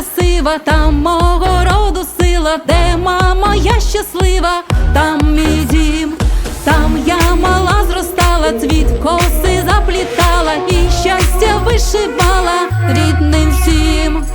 красива, там мого роду сила, де мама, я щаслива, там мій дім, там я мала зростала, цвіт коси заплітала і щастя вишивала рідним всім.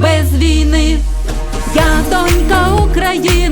без війни, я донька України.